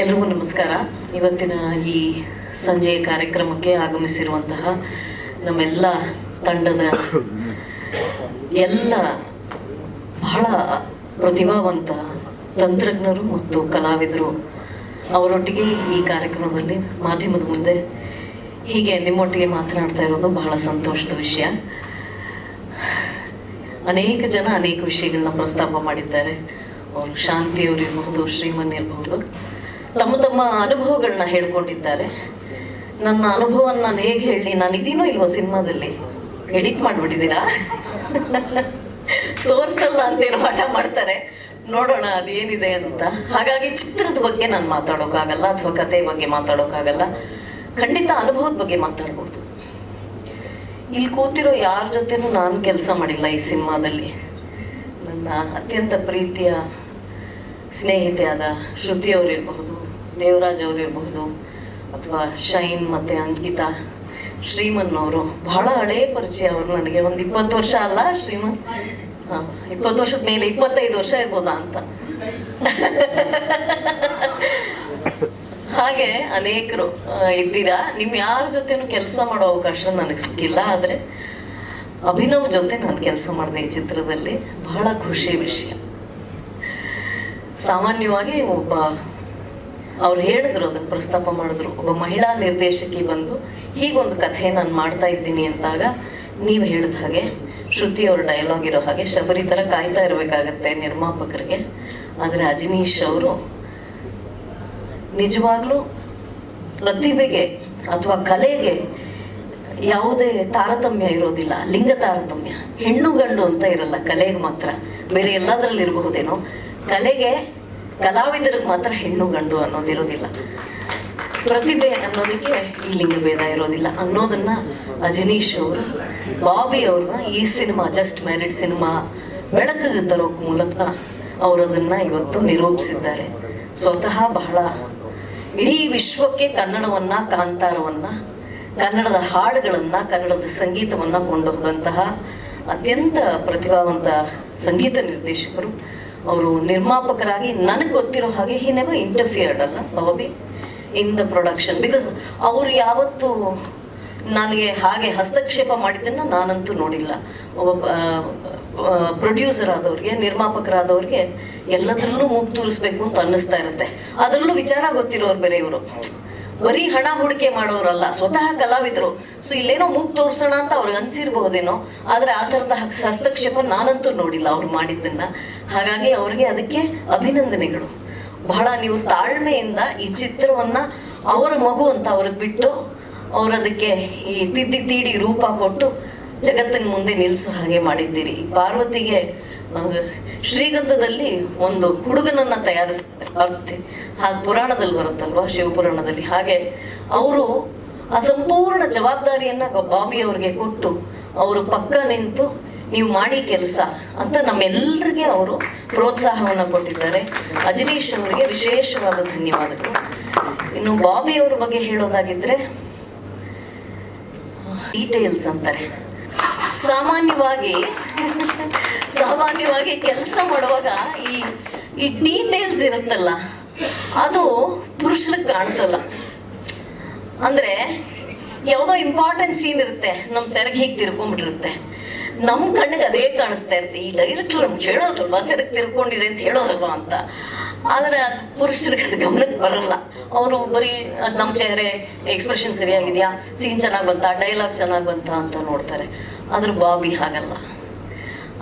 ಎಲ್ರಿಗೂ ನಮಸ್ಕಾರ. ಇವತ್ತಿನ ಈ ಸಂಜೆಯ ಕಾರ್ಯಕ್ರಮಕ್ಕೆ ಆಗಮಿಸಿರುವಂತಹ ನಮ್ಮೆಲ್ಲ ತಂಡದ ಎಲ್ಲ ಬಹಳ ಪ್ರತಿಭಾವಂತ ತಂತ್ರಜ್ಞರು ಮತ್ತು ಕಲಾವಿದರು ಅವರೊಟ್ಟಿಗೆ ಈ ಕಾರ್ಯಕ್ರಮದಲ್ಲಿ ಮಾಧ್ಯಮದ ಮುಂದೆ ಹೀಗೆ ನಿಮ್ಮೊಟ್ಟಿಗೆ ಮಾತನಾಡ್ತಾ ಇರೋದು ಬಹಳ ಸಂತೋಷದ ವಿಷಯ. ಅನೇಕ ಜನ ಅನೇಕ ವಿಷಯಗಳನ್ನ ಪ್ರಸ್ತಾಪ ಮಾಡಿದ್ದಾರೆ. ಅವರು ಶಾಂತಿಯವರು ಇರಬಹುದು ಶ್ರೀಮನ್ ಇರಬಹುದು. ತಮ್ಮ ತಮ್ಮ ಅನುಭವಗಳನ್ನ ಹೇಳ್ಕೊಂಡಿದ್ದಾರೆ ನನ್ನ ಅನುಭವನ ನಾನು ಹೇಗೆ ಹೇಳಿ ನಾನು ಇದೀನೋ ಇಲ್ವೋ ಸಿನಿಮಾದಲ್ಲಿ? ಎಡಿಟ್ ಮಾಡ್ಬಿಟ್ಟಿದ್ದೀರಾ? ತೋರ್ಸಲ್ಲ ಅಂತೇನು ಪಾಠ ಮಾಡ್ತಾರೆ. ನೋಡೋಣ, ಅದೇನಿದೆ ಅಂತ. ಹಾಗಾಗಿ ಚಿತ್ರದ ಬಗ್ಗೆ ನಾನು ಮಾತಾಡೋಕ್ಕಾಗಲ್ಲ ಅಥವಾ ಕತೆ ಬಗ್ಗೆ ಮಾತಾಡೋಕ್ಕಾಗಲ್ಲ ಖಂಡಿತ ಅನುಭವದ ಬಗ್ಗೆ ಮಾತಾಡ್ಬೋದು. ಇಲ್ಲಿ ಕೂತಿರೋ ಯಾರ ಜೊತೆನೂ ನಾನು ಕೆಲಸ ಮಾಡಿಲ್ಲ ಈ ಸಿನಿಮಾದಲ್ಲಿ. ನನ್ನ ಅತ್ಯಂತ ಪ್ರೀತಿಯ, ಸ್ನೇಹಿತೆಯಾದ ಶ್ರುತಿ ಅವರಿರಬಹುದು ದೇವರಾಜ್ ಅವರಿರಬಹುದು ಅಥವಾ ಶೈನ್ ಮತ್ತು ಅಂಕಿತಾ, ಶ್ರೀಮನ್ ಅವರು, ಬಹಳ ಹಳೇ ಪರಿಚಯ ಅವರು ನನಗೆ. ಒಂದು ಇಪ್ಪತ್ತು ವರ್ಷ ಅಲ್ಲ ಶ್ರೀಮನ್? ಇಪ್ಪತ್ತು ವರ್ಷದ ಮೇಲೆ ಇಪ್ಪತ್ತೈದು ವರ್ಷ ಇರ್ಬೋದಾ ಅಂತ. ಹಾಗೆ ಅನೇಕರು ಇದ್ದೀರಾ? ನಿಮ್ ಯಾರ ಜೊತೆನೂ ಕೆಲಸ ಮಾಡೋ ಅವಕಾಶ ನನಗೆ ಸಿಕ್ಕಿಲ್ಲ, ಆದರೆ ಅಭಿನವ್ ಜೊತೆ ನಾನು ಕೆಲಸ ಮಾಡಿದೆ ಈ ಚಿತ್ರದಲ್ಲಿ. ಬಹಳ ಖುಷಿ ವಿಷಯ. ಸಾಮಾನ್ಯವಾಗಿ ಒಬ್ಬ ಅವ್ರು ಹೇಳಿದ್ರು, ಅದನ್ನು ಪ್ರಸ್ತಾಪ ಮಾಡಿದ್ರು. ಒಬ್ಬ ಮಹಿಳಾ ನಿರ್ದೇಶಕಿ ಬಂದು ಹೀಗೊಂದು ಕಥೆ ನಾನು ಮಾಡ್ತಾ ಇದ್ದೀನಿ ಅಂತಾಗ ನೀವು ಹೇಳಿದ ಹಾಗೆ ಶ್ರುತಿ ಅವ್ರ ಡೈಲಾಗ್ ಇರೋ ಹಾಗೆ ಶಬರಿ ಥರ ಕಾಯ್ತಾ ಇರಬೇಕಾಗತ್ತೆ ನಿರ್ಮಾಪಕರಿಗೆ. ಆದರೆ ಅಜನೀಶ್ ಅವರು, ನಿಜವಾಗ್ಲೂ ಪ್ರತಿಭೆಗೆ ಅಥವಾ ಕಲೆಗೆ ಯಾವುದೇ ತಾರತಮ್ಯ ಇರೋದಿಲ್ಲ, ಲಿಂಗ ತಾರತಮ್ಯ. ಹೆಣ್ಣು ಗಂಡು ಅಂತ ಇರಲ್ಲ, ಕಲೆಗೆ ಮಾತ್ರ. ಬೇರೆ ಎಲ್ಲದರಲ್ಲಿ ಇರಬಹುದೇನೋ ಕಲೆಗೆ ಕಲಾವಿದರಿಗೆ ಮಾತ್ರ ಹೆಣ್ಣು ಗಂಡು ಅನ್ನೋದಿರೋದಿಲ್ಲ ಪ್ರತಿಭೆ ಅನ್ನೋದಕ್ಕೆ ಈ ಲಿಂಗ ಭೇದ ಇರೋದಿಲ್ಲ ಅನ್ನೋದನ್ನ ಅಜನೀಶ್ ಅವರು, ಬಾಬಿ ಅವ್ರನ್ನ ಈ ಸಿನಿಮಾ, ಜಸ್ಟ್ ಮ್ಯಾರಿಡ್ ಸಿನಿಮಾ ಬೆಳಕಿಗೆ ತರೋಕ್ ಮೂಲಕ ಅವರು ಅದನ್ನ ಇವತ್ತು ನಿರೂಪಿಸಿದ್ದಾರೆ. ಸ್ವತಃ ಬಹಳ ಇಡೀ ವಿಶ್ವಕ್ಕೆ ಕನ್ನಡವನ್ನ, ಕಾಂತಾರವನ್ನ, ಕನ್ನಡದ ಹಾಡುಗಳನ್ನ, ಕನ್ನಡದ ಸಂಗೀತವನ್ನ ಕೊಂಡೊಯ್ದಂತಹ ಅತ್ಯಂತ ಪ್ರತಿಭಾವಂತ ಸಂಗೀತ ನಿರ್ದೇಶಕರು ಅವರು ನಿರ್ಮಾಪಕರಾಗಿ ನನಗೆ ಗೊತ್ತಿರೋ ಹಾಗೆ ಹಿ ನೆವರ್ ಇಂಟರ್ಫಿಯರ್ಡ್ ಅಲ್ಲ Bobby in the production because ಅವರು ಯಾವತ್ತು ನನಗೆ ಹಾಗೆ ಹಸ್ತಕ್ಷೇಪ ಮಾಡಿದ್ದನ್ನ ನಾನಂತೂ ನೋಡಿಲ್ಲ. ಒಬ್ಬ ಪ್ರೊಡ್ಯೂಸರ್ ಆದವ್ರಿಗೆ, ನಿರ್ಮಾಪಕರಾದವ್ರಿಗೆ ಎಲ್ಲದರಲ್ಲೂ ಮೂಗು ತೂರಿಸ್ಬೇಕು ಅಂತ ಅನ್ನಿಸ್ತಾ ಇರುತ್ತೆ. ಅದರಲ್ಲೂ ವಿಚಾರ ಗೊತ್ತಿರೋರು ಬೇರೆ ಇವರು ಬರೀ ಹಣ ಹೂಡಿಕೆ ಮಾಡೋರಲ್ಲ, ಸ್ವತಃ ಕಲಾವಿದರು. ಸೊ ಇಲ್ಲೇನೋ ಮೂಗ್ ತೋರ್ಸೋಣ ಅಂತ ಅವ್ರಿಗೆ ಅನ್ಸಿರ್ಬಹುದೇನೋ, ಆದ್ರೆ ಆ ತರದ ಹಸ್ತಕ್ಷೇಪ ನಾನಂತೂ ನೋಡಿಲ್ಲ ಅವ್ರು ಮಾಡಿದ್ದನ್ನ. ಹಾಗಾಗಿ ಅವ್ರಿಗೆ ಅದಕ್ಕೆ ಅಭಿನಂದನೆಗಳು. ಬಹಳ ನೀವು ತಾಳ್ಮೆಯಿಂದ ಈ ಚಿತ್ರವನ್ನ ಅವರ ಮಗು ಅಂತ ಅವ್ರಿಗೆ ಬಿಟ್ಟು ಅವರದಕ್ಕೆ ಈ ತಿದ್ದಿ ತೀಡಿ ರೂಪ ಕೊಟ್ಟು ಜಗತ್ತಿನ ಮುಂದೆ ನಿಲ್ಲಿಸೋ ಹಾಗೆ ಮಾಡಿದ್ದೀರಿ. ಪಾರ್ವತಿಗೆ ಶ್ರೀಗಂಧದಲ್ಲಿ ಒಂದು ಹುಡುಗನನ್ನ ತಯಾರಿಸ್ತಾರೆ ಹಾಗೆ ಪುರಾಣದಲ್ಲಿ ಬರುತ್ತಲ್ವಾ, ಶಿವಪುರಾಣದಲ್ಲಿ? ಹಾಗೆ ಅವರು ಆ ಸಂಪೂರ್ಣ ಜವಾಬ್ದಾರಿಯನ್ನ ಬಾಬಿ ಅವ್ರಿಗೆ ಕೊಟ್ಟು ಅವರು ಪಕ್ಕ ನಿಂತು ನೀವು ಮಾಡಿ ಕೆಲಸ ಅಂತ ನಮ್ಮೆಲ್ಲರಿಗೆ ಅವರು ಪ್ರೋತ್ಸಾಹವನ್ನು ಕೊಟ್ಟಿದ್ದಾರೆ. ಅಜನೀಶ್ ಅವರಿಗೆ ವಿಶೇಷವಾದ ಧನ್ಯವಾದಗಳು. ಇನ್ನು ಬಾಬಿ ಅವ್ರ ಬಗ್ಗೆ ಹೇಳೋದಾಗಿದ್ರೆ ಡೀಟೇಲ್ಸ್ ಅಂತಾರೆ. ಸಾಮಾನ್ಯವಾಗಿ ಸಾಮಾನ್ಯವಾಗಿ ಕೆಲಸ ಮಾಡುವಾಗ ಈ ಈ ಡೀಟೇಲ್ಸ್ ಇರುತ್ತಲ್ಲ ಅದು ಪುರುಷರಿಗೆ ಕಾಣಿಸಲ್ಲ. ಅಂದ್ರೆ ಯಾವುದೋ ಇಂಪಾರ್ಟೆಂಟ್ ಸೀನ್ ಇರುತ್ತೆ ನಮ್ಮ ಸೆರಗ್ ಹೀಗೆ ತಿರ್ಕೊಂಡ್ಬಿಟ್ಟಿರುತ್ತೆ. ನಮ್ಮ ಕಣ್ಣಿಗೆ ಅದೇ ಕಾಣಿಸ್ತಾ ಇರುತ್ತೆ. ಈ ಡೈರೆಕ್ಟರ್ ನಮ್ಗೆ ಹೇಳೋದಲ್ವಾ ಸೆರಗ್ ತಿರ್ಕೊಂಡಿದೆ ಅಂತ ಹೇಳೋದಲ್ವಾ ಅಂತ. ಆದರೆ ಅದು ಪುರುಷರಿಗೆ ಅದು ಗಮನಕ್ಕೆ ಬರಲ್ಲ. ಅವರು ಬರೀ, ಅದು ನಮ್ಮ ಚೆಹರೆ ಎಕ್ಸ್ಪ್ರೆಷನ್ ಸರಿಯಾಗಿದೆಯಾ? ಸೀನ್ ಚೆನ್ನಾಗಿ ಬಂತಾ? ಡೈಲಾಗ್ ಚೆನ್ನಾಗಿ ಬಂತಾ ಅಂತ ನೋಡ್ತಾರೆ. ಆದ್ರೆ ಬಾಬಿ ಹಾಗಲ್ಲ.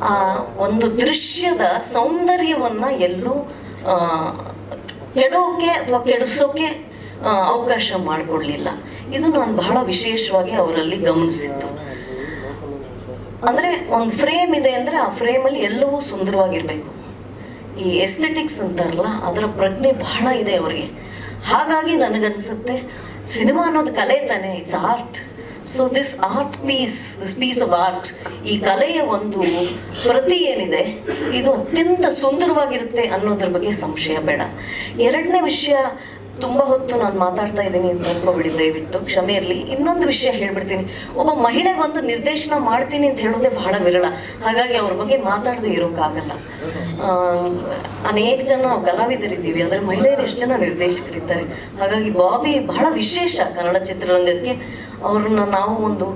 ಆ, ಒಂದು ದೃಶ್ಯದ ಸೌಂದರ್ಯವನ್ನ ಎಲ್ಲೂ ಕೆಡೋಕೆ ಅಥವಾ ಕೆಡಿಸೋಕೆ ಅವಕಾಶ ಮಾಡಿಕೊಡ್ಲಿಲ್ಲ. ಇದು ನಾನು ಬಹಳ ವಿಶೇಷವಾಗಿ ಅವರಲ್ಲಿ ಗಮನಿಸಿದ್ದು. ಅಂದ್ರೆ ಒಂದು ಫ್ರೇಮ್ ಇದೆ ಅಂದ್ರೆ ಆ ಫ್ರೇಮ್ ಅಲ್ಲಿ ಎಲ್ಲವೂ ಸುಂದರವಾಗಿರ್ಬೇಕು. ಈ ಎಸ್ಥೆಟಿಕ್ಸ್ ಅಂತಾರಲ್ಲ, ಅದರ ಪ್ರಜ್ಞೆ ಬಹಳ ಇದೆ ಅವರಿಗೆ. ಹಾಗಾಗಿ ನನಗನ್ಸುತ್ತೆ, ಸಿನಿಮಾ ಅನ್ನೋದು ಕಲೆ ತಾನೆ it's art so this art piece this piece of art ಈ ಕಲೆಯ ಒಂದು ಪ್ರತಿ ಏನಿದೆ, ಇದು ಅತ್ಯಂತ ಸುಂದರವಾಗಿರುತ್ತೆ ಅನ್ನೋದ್ರ ಬಗ್ಗೆ ಸಂಶಯ ಬೇಡ. ಎರಡನೇ ವಿಷಯ ತುಂಬಾ ಹೊತ್ತು ನಾನು ಮಾತಾಡ್ತಾ ಇದ್ದೀನಿ ಅಂತ ಅನ್ಕೋಬಿಡಿ ದಯವಿಟ್ಟು. ಕ್ಷಮೆ ಇರಲಿ. ಇನ್ನೊಂದು ವಿಷಯ ಹೇಳ್ಬಿಡ್ತೀನಿ. ಒಬ್ಬ ಮಹಿಳೆ ಬಂದು ನಿರ್ದೇಶನ ಮಾಡ್ತೀನಿ ಅಂತ ಹೇಳೋದೇ ಬಹಳ ವಿರಳ. ಹಾಗಾಗಿ ಅವ್ರ ಬಗ್ಗೆ ಮಾತಾಡದೆ ಇರೋಕ್ಕಾಗಲ್ಲ ಅನೇಕ ಜನ ಕಲಾವಿದರಿದ್ದೀವಿ. ಆದರೆ ಮಹಿಳೆಯರು ಎಷ್ಟು ಜನ ನಿರ್ದೇಶಕರಿದ್ದಾರೆ? ಹಾಗಾಗಿ ಬಾಬಿ ಬಹಳ ವಿಶೇಷ ಕನ್ನಡ ಚಿತ್ರರಂಗಕ್ಕೆ. ಅವ್ರನ್ನ ನಾವು ಒಂದು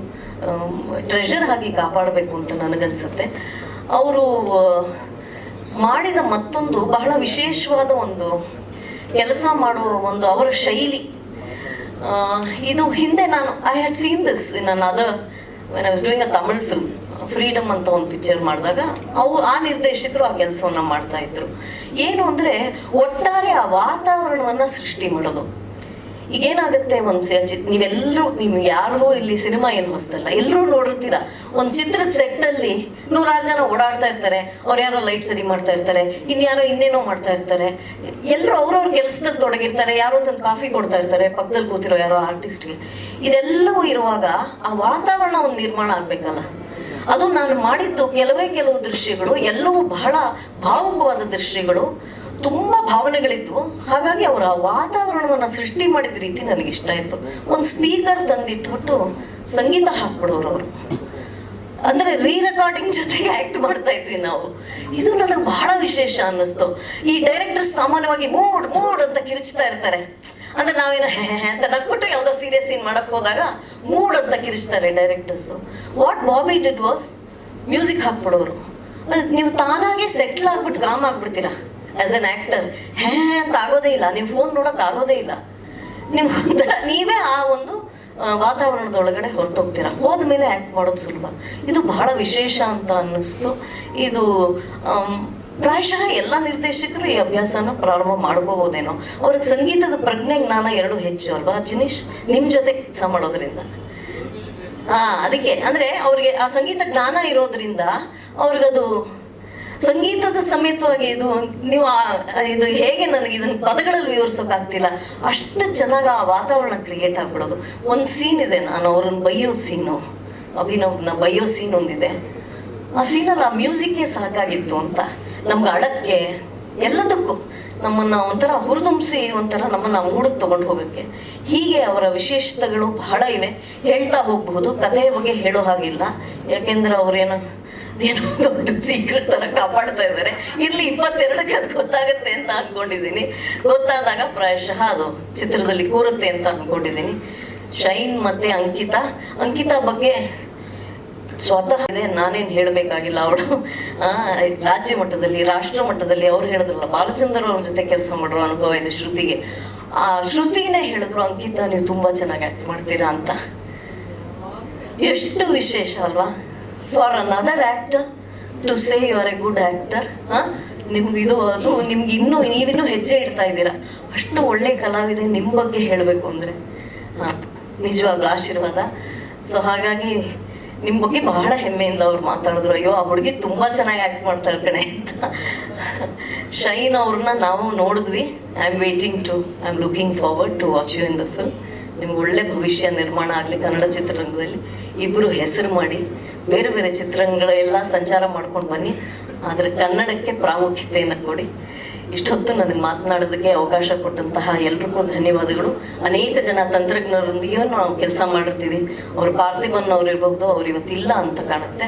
ಟ್ರೆಷರ್ ಆಗಿ ಕಾಪಾಡಬೇಕು ಅಂತ ನನಗನ್ಸುತ್ತೆ. ಅವರು ಮಾಡಿದ ಮತ್ತೊಂದು ಬಹಳ ವಿಶೇಷವಾದ ಒಂದು ಕೆಲಸ ಮಾಡುವ ಒಂದು ಅವರ ಶೈಲಿ. ಇದು ಹಿಂದೆ ನಾನು I had seen this in an other when I was doing a Tamil film Freedom ಅಂತ ಒಂದು ಪಿಕ್ಚರ್ ಮಾಡಿದಾಗ, ಅವು ಆ ನಿರ್ದೇಶಕರು ಆ ಕೆಲಸವನ್ನ ಮಾಡ್ತಾ ಇದ್ರು. ಏನು ಅಂದ್ರೆ, ಒಟ್ಟಾರೆ ಆ ವಾತಾವರಣವನ್ನ ಸೃಷ್ಟಿ ಮಾಡೋದು. ಈಗೇನಾಗುತ್ತೆ ಒಂದು ಚಿತ್ ನೀವೆಲ್ಲರೂ ನೀವು ಯಾರಿಗೂ ಇಲ್ಲಿ ಸಿನಿಮಾ ಏನು ಮಸ್ತಲ್ಲ ಎಲ್ಲರೂ ನೋಡಿರ್ತೀರಾ. ಒಂದು ಚಿತ್ರದ ಸೆಟ್ ಅಲ್ಲಿ ನೂರಾರು ಜನ ಓಡಾಡ್ತಾ ಇರ್ತಾರೆ. ಅವ್ರು ಯಾರೋ ಲೈಟ್ ಸರಿ ಮಾಡ್ತಾ ಇರ್ತಾರೆ. ಇನ್ಯಾರೋ ಇನ್ನೇನೋ ಮಾಡ್ತಾ ಇರ್ತಾರೆ. ಎಲ್ಲರೂ ಅವ್ರವ್ರ ಕೆಲಸದಲ್ಲಿ ತೊಡಗಿರ್ತಾರೆ. ಯಾರೋ ತಂದು ಕಾಫಿ ಕೊಡ್ತಾ ಇರ್ತಾರೆ. ಪಕ್ಕದಲ್ಲಿ ಕೂತಿರೋ ಯಾರೋ ಆರ್ಟಿಸ್ಟ್ಗೆ ಇದೆಲ್ಲವೂ ಇರುವಾಗ ಆ ವಾತಾವರಣ ಒಂದು ನಿರ್ಮಾಣ ಆಗ್ಬೇಕಲ್ಲ. ಅದು ನಾನು ಮಾಡಿದ್ದು ಕೆಲವೇ ಕೆಲವು ದೃಶ್ಯಗಳು, ಎಲ್ಲವೂ ಬಹಳ ಭಾವುಕವಾದ ದೃಶ್ಯಗಳು. ತುಂಬಾ ಭಾವನೆಗಳಿತ್ತು ಹಾಗಾಗಿ ಅವರ ವಾತಾವರಣವನ್ನ ಸೃಷ್ಟಿ ಮಾಡಿದ ರೀತಿ ನನಗೆ ಇಷ್ಟ ಆಯ್ತು. ಒಂದು ಸ್ಪೀಕರ್ ತಂದಿಟ್ಬಿಟ್ಟು ಸಂಗೀತ ಹಾಕ್ಬಿಡೋರು ಅವರು. ಅಂದ್ರೆ ರೀ ರೆಕಾರ್ಡಿಂಗ್ ಜೊತೆಗೆ ಆಕ್ಟ್ ಮಾಡ್ತಾ ಇದ್ವಿ ನಾವು. ಇದು ನನಗೆ ಬಹಳ ವಿಶೇಷ ಅನ್ನಿಸ್ತು. ಈ ಡೈರೆಕ್ಟರ್ ಸಾಮಾನ್ಯವಾಗಿ ಮೂಡ್ ಮೂಡ್ ಅಂತ ಕಿರಿಚ್ತಾ ಇರ್ತಾರೆ. ಅಂದ್ರೆ ನಾವೇನ ಹೆ ಅಂತ ನಡ್ಬಿಟ್ಟು ಯಾವ್ದೋ ಸೀರಿಯಸ್ ಸೀನ್ ಮಾಡಕ್ ಹೋದಾಗ ಮೂಡ್ ಅಂತ ಕಿರಿಚ್ತಾರೆ directors what Bobby did was music ಹಾಕ್ಬಿಡೋರು. ನೀವು ತಾನಾಗೆ ಸೆಟ್ಲ್ ಆಗ್ಬಿಟ್ಟು ಕಾಮ್ ಆಗ್ಬಿಡ್ತೀರಾ? ಆಸ್ ಅನ್ ಆಕ್ಟರ್ ಹೇ, ಅಂತ ಆಗೋದೇ ಇಲ್ಲ. ನೀವು ಫೋನ್ ನೋಡಕ್ ಆಗೋದೇ ಇಲ್ಲ. ನಿಮ್ ನೀವೇ ಆ ಒಂದು ವಾತಾವರಣದೊಳಗಡೆ ವಾತಾವರಣದೊಳಗಡೆ ಹೊರಟೋಗ್ತೀರಾ? ಹೋದ್ಮೇಲೆ ಆಕ್ಟ್ ಮಾಡೋದು ಸುಲಭ. ಇದು ಬಹಳ ವಿಶೇಷ ಅಂತ ಅನ್ನಿಸ್ತು. ಇದು ಪ್ರಾಯಶಃ ಎಲ್ಲ ನಿರ್ದೇಶಕರು ಈ ಅಭ್ಯಾಸನ ಪ್ರಾರಂಭ ಮಾಡ್ಕೋಬೋದೇನೋ ಅವ್ರಿಗೆ ಸಂಗೀತದ ಪ್ರಜ್ಞೆ ಜ್ಞಾನ ಎರಡು ಹೆಚ್ಚು ಅಲ್ವಾ? ಜಿನೀಶ್, ನಿಮ್ ಜೊತೆ ಕೆಲಸ ಮಾಡೋದ್ರಿಂದ. ಹಾ ಅದಕ್ಕೆ. ಅಂದ್ರೆ ಅವ್ರಿಗೆ ಆ ಸಂಗೀತ ಜ್ಞಾನ ಇರೋದ್ರಿಂದ ಅವ್ರಿಗದು ಸಂಗೀತದ ಸಮೇತವಾಗಿ ಇದು, ನೀವು ಇದು ಹೇಗೆ ನನಗೆ ಇದನ್ನ ಪದಗಳಲ್ಲಿ ವಿವರಿಸೋಕ್ಕಾಗ್ತಿಲ್ಲ ಅಷ್ಟು ಚೆನ್ನಾಗಿ ಆ ವಾತಾವರಣ ಕ್ರಿಯೇಟ್ ಆಗ್ಬಿಡೋದು. ಒಂದು ಸೀನ್ ಇದೆ, ನಾನು ಅವ್ರನ್ನ ಬೈಯೋ ಸೀನು ಅಭಿನವ್ನ ಬೈಯೋ ಸೀನ್ ಒಂದಿದೆ. ಆ ಸೀನಲ್ಲಿ ಆ ಮ್ಯೂಸಿಕ್ಗೆ ಸಾಕಾಗಿತ್ತು ಅಂತ. ನಮ್ಗೆ ಅಡಕ್ಕೆ ಎಲ್ಲದಕ್ಕೂ ನಮ್ಮನ್ನ ಒಂಥರ ಹುರಿದುಂಬಿಸಿ, ಒಂಥರ ನಮ್ಮನ್ನ ಮೂಡಕ್ಕೆ ತಗೊಂಡು ಹೋಗಕ್ಕೆ. ಹೀಗೆ ಅವರ ವಿಶೇಷತೆಗಳು ಬಹಳ ಇವೆ. ಹೇಳ್ತಾ ಹೋಗಬಹುದು, ಕಥೆಯ ಬಗ್ಗೆ ಹೇಳೋ ಹಾಗಿಲ್ಲ. ಯಾಕೆಂದ್ರೆ ಅವ್ರೇನು ಏನೋ ದೊಡ್ಡ ಸೀಕ್ರೆಟ್ ತರ ಕಾಪಾಡ್ತಾ ಇದ್ದಾರೆ. ಇಲ್ಲಿ ಇಪ್ಪತ್ತೆರಡಕ್ಕೆ ಅದು ಗೊತ್ತಾಗುತ್ತೆ ಅಂತ ಅನ್ಕೊಂಡಿದ್ದೀನಿ. ಗೊತ್ತಾದಾಗ ಪ್ರಾಯಶಃ ಅದು ಚಿತ್ರದಲ್ಲಿ ಕೂರುತ್ತೆ ಅಂತ ಅನ್ಕೊಂಡಿದ್ದೀನಿ. ಶೈನ್ ಮತ್ತೆ ಅಂಕಿತಾ. ಅಂಕಿತಾ ಬಗ್ಗೆ ಸ್ವತಃ ಇದೆ, ನಾನೇನು ಹೇಳಬೇಕಾಗಿಲ್ಲ ಅವಳು. ರಾಜ್ಯ ಮಟ್ಟದಲ್ಲಿ, ರಾಷ್ಟ್ರ ಮಟ್ಟದಲ್ಲಿ ಅವ್ರು ಹೇಳಿದ್ರಲ್ಲ, ಬಾಲಚಂದ್ರ ಅವ್ರ ಜೊತೆ ಕೆಲಸ ಮಾಡೋ ಅನುಭವ ಇದೆ ಶ್ರುತಿಗೆ. ಆ ಶ್ರುತಿನೇ ಹೇಳಿದ್ರು, ಅಂಕಿತಾ, ನೀವು ತುಂಬಾ ಚೆನ್ನಾಗಿ ಆಕ್ಟ್ ಮಾಡ್ತೀರಾ ಅಂತ. ಎಷ್ಟು ವಿಶೇಷ ಅಲ್ವಾ? For another actor to say you are a good actor ನಿಮ್ಗೆ ಇದು, ಅದು, ನಿಮ್ಗೆ ಇನ್ನೂ, ನೀವಿನ್ನೂ ಹೆಜ್ಜೆ ಇಡ್ತಾ ಇದ್ದೀರಾ? ಅಷ್ಟು ಒಳ್ಳೆ ಕಲಾವಿದೆ ನಿಮ್ಮ ಬಗ್ಗೆ ಹೇಳಬೇಕು ಅಂದರೆ. ಹಾಂ, ನಿಜವಾಗ್ಲೂ ಆಶೀರ್ವಾದ. ಸೊ ಹಾಗಾಗಿ ನಿಮ್ಮ ಬಗ್ಗೆ ಬಹಳ ಹೆಮ್ಮೆಯಿಂದ ಅವ್ರು ಮಾತಾಡಿದ್ರು. ಅಯ್ಯೋ, ಆ ಹುಡುಗಿ ತುಂಬ ಚೆನ್ನಾಗಿ ಆ್ಯಕ್ಟ್ ಮಾಡ್ತಾಳೆ ಕಣೆ ಅಂತ. ಶೈನ್ ಅವ್ರನ್ನ ನಾವು ನೋಡಿದ್ವಿ. I am waiting to I am looking forward to watch you in the film ನಿಮ್ಗೆ ಒಳ್ಳೆ ಭವಿಷ್ಯ ನಿರ್ಮಾಣ ಆಗಲಿ ಕನ್ನಡ ಚಿತ್ರರಂಗದಲ್ಲಿ. ಇಬ್ಬರು ಹೆಸರು ಮಾಡಿ ಬೇರೆ ಬೇರೆ ಚಿತ್ರಗಳೆಲ್ಲ ಸಂಚಾರ ಮಾಡ್ಕೊಂಡು ಬನ್ನಿ. ಆದರೆ ಕನ್ನಡಕ್ಕೆ ಪ್ರಾಮುಖ್ಯತೆಯನ್ನು ಕೊಡಿ. ಇಷ್ಟೊತ್ತು ನನಗೆ ಮಾತನಾಡೋದಕ್ಕೆ ಅವಕಾಶ ಕೊಟ್ಟಂತಹ ಎಲ್ರಿಗೂ ಧನ್ಯವಾದಗಳು. ಅನೇಕ ಜನ ತಂತ್ರಜ್ಞರೊಂದಿಗೆ ನಾವು ಕೆಲಸ ಮಾಡಿರ್ತೀವಿ. ಅವ್ರು ಪಾರ್ಥಿಬನ್ ಅವ್ರು ಇರಬಹುದು ಅವ್ರು ಇವತ್ತಿಲ್ಲ ಅಂತ ಕಾಣುತ್ತೆ.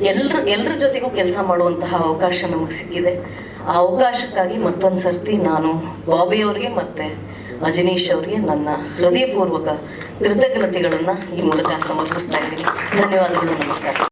ಎಲ್ಲರ ಎಲ್ಲರ ಜೊತೆಗೂ ಕೆಲಸ ಮಾಡುವಂತಹ ಅವಕಾಶ ನಮಗೆ ಸಿಕ್ಕಿದೆ. ಆ ಅವಕಾಶಕ್ಕಾಗಿ ಮತ್ತೊಂದು ಸರ್ತಿ ನಾನು ಬಾಬಿ ಅವರಿಗೆ ಮತ್ತೆ ಅಜನೀಶ್ ಅವರಿಗೆ ನನ್ನ ಹೃದಯಪೂರ್ವಕ ಕೃತಜ್ಞತೆಗಳನ್ನು ಈ ಮೂಲಕ ಸಮರ್ಪಿಸ್ತಾ ಇದ್ದೀನಿ. ಧನ್ಯವಾದಗಳು ನಮಸ್ಕಾರ.